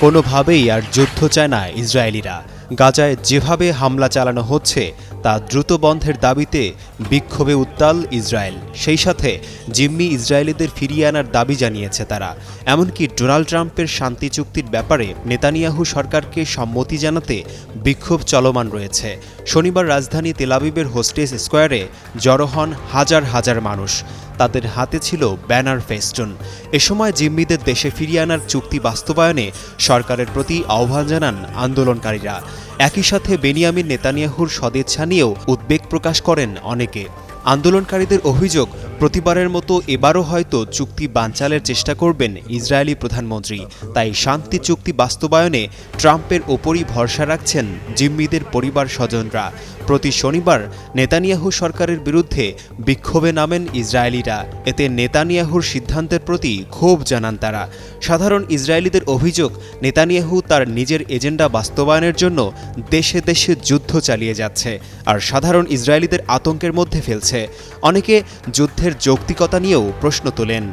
কোনোভাবেই আর যুদ্ধ চায় না ইসরায়েলিরা। গাজায় যেভাবে হামলা চালানো হচ্ছে, তা দ্রুত বন্ধের দাবিতে বিক্ষোভে উত্তাল ইসরায়েল। সেই সাথে জিম্মি ইসরায়েলিদের ফিরিয়ে আনার দাবি জানিয়েছে তারা। এমনকি ডোনাল্ড ট্রাম্পের শান্তি চুক্তির ব্যাপারে নেতানিয়াহু সরকারকে সম্মতি জানাতে বিক্ষোভ চলমান রয়েছে। শনিবার রাজধানী তেলাবিবের হোস্টেস স্কোয়ারে জড়ো হন হাজার হাজার মানুষ। তাদের হাতে ছিল ব্যানার ফেস্টুন। এ সময় জিম্মিদের দেশে ফিরিয়ে আনার চুক্তি বাস্তবায়নে সরকারের প্রতি আহ্বান জানান আন্দোলনকারীরা। একই সাথে বেনিয়ামিন নেতানিয়াহুর সদিচ্ছা নিয়েও উদ্বেগ প্রকাশ করেন অনেকে। আন্দোলনকারীদের অভিযোগ প্রতিবারের মতো এবারও হয়তো চুক্তি বানচালের চেষ্টা করবেন ইসরায়েলি প্রধানমন্ত্রী। তাই শান্তি চুক্তি বাস্তবায়নে ট্রাম্পের ওপরই ভরসা রাখছেন জিম্মিদের পরিবার স্বজনরা। প্রতি শনিবার নেতানিয়াহু সরকারের বিরুদ্ধে বিক্ষোভে নামেন ইসরায়েলিরা। এতে নেতানিয়াহুর সিদ্ধান্তের প্রতি ক্ষোভ জানান তারা। সাধারণ ইসরায়েলিদের অভিযোগ, নেতানিয়াহু তার নিজের এজেন্ডা বাস্তবায়নের জন্য দেশে দেশে যুদ্ধ চালিয়ে যাচ্ছে, আর সাধারণ ইসরায়েলিদের আতঙ্কের মধ্যে ফেলছে। অনেকে যুদ্ধের যৌক্তিকতা নিয়েও প্রশ্ন তোলেন।